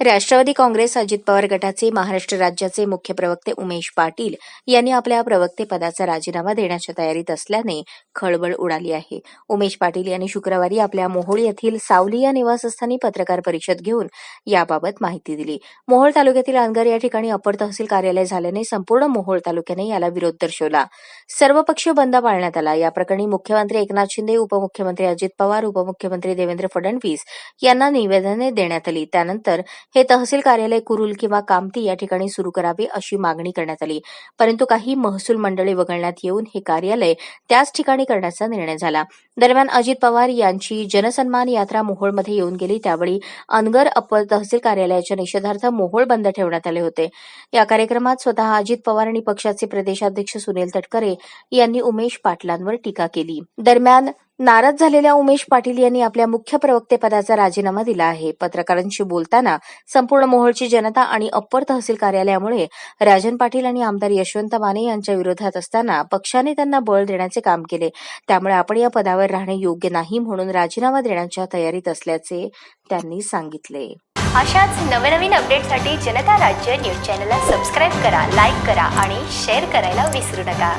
राष्ट्रवादी काँग्रेस अजित पवार गटाचे महाराष्ट्र राज्याचे मुख्य प्रवक्ते उमेश पाटील यांनी आपल्या प्रवक्तेपदाचा राजीनामा देण्याच्या तयारीत असल्याने खळबळ उडाली आहे. उमेश पाटील यांनी शुक्रवारी आपल्या मोहोळ येथील सावली या निवासस्थानी पत्रकार परिषद घेऊन याबाबत माहिती दिली. मोहोळ तालुक्यातील अनगर या ठिकाणी अपर तहसील कार्यालय झाल्याने संपूर्ण मोहोळ तालुक्याने याला विरोध दर्शवला. सर्वपक्षीय बंद पाळण्यात आला. या प्रकरणी मुख्यमंत्री एकनाथ शिंदे उपमुख्यमंत्री अजित पवार उपमुख्यमंत्री देवेंद्र फडणवीस यांना निवेदने देण्यात आली. त्यानंतर हे तहसील कार्यालय कुरुल किंवा कामती या ठिकाणी सुरू करावे अशी मागणी करण्यात आली. परंतु काही महसूल मंडळे वगळण्यात येऊन हे कार्यालय त्याच ठिकाणी करण्याचा निर्णय झाला. दरम्यान अजित पवार यांची जनसन्मान यात्रा मोहोळमध्ये येऊन गेली. त्यावेळी अनगर अप्पर तहसील कार्यालयाच्या निषेधार्थ मोहोळ बंद ठेवण्यात आले होते. या कार्यक्रमात स्वतः अजित पवार आणि पक्षाचे प्रदेशाध्यक्ष सुनील तटकरे यांनी उमेश पाटलांवर टीका केली. दरम्यान नाराज झालेल्या उमेश पाटील यांनी आपल्या मुख्य प्रवक्तेपदाचा राजीनामा दिला आहे. पत्रकारांशी बोलताना संपूर्ण मोहोळची जनता आणि अप्पर तहसील कार्यालयामुळे राजन पाटील आणि आमदार यशवंत माने यांच्या विरोधात असताना पक्षाने त्यांना बळ देण्याचे काम केले. त्यामुळे आपण या पदावर राहणे योग्य नाही म्हणून राजीनामा देण्याच्या तयारीत असल्याचे त्यांनी सांगितले. अशाच नवनवीन अपडेटसाठी जनता राज्य न्यूज चॅनलला सबस्क्राईब करा लाईक करा आणि शेअर करायला विसरू नका.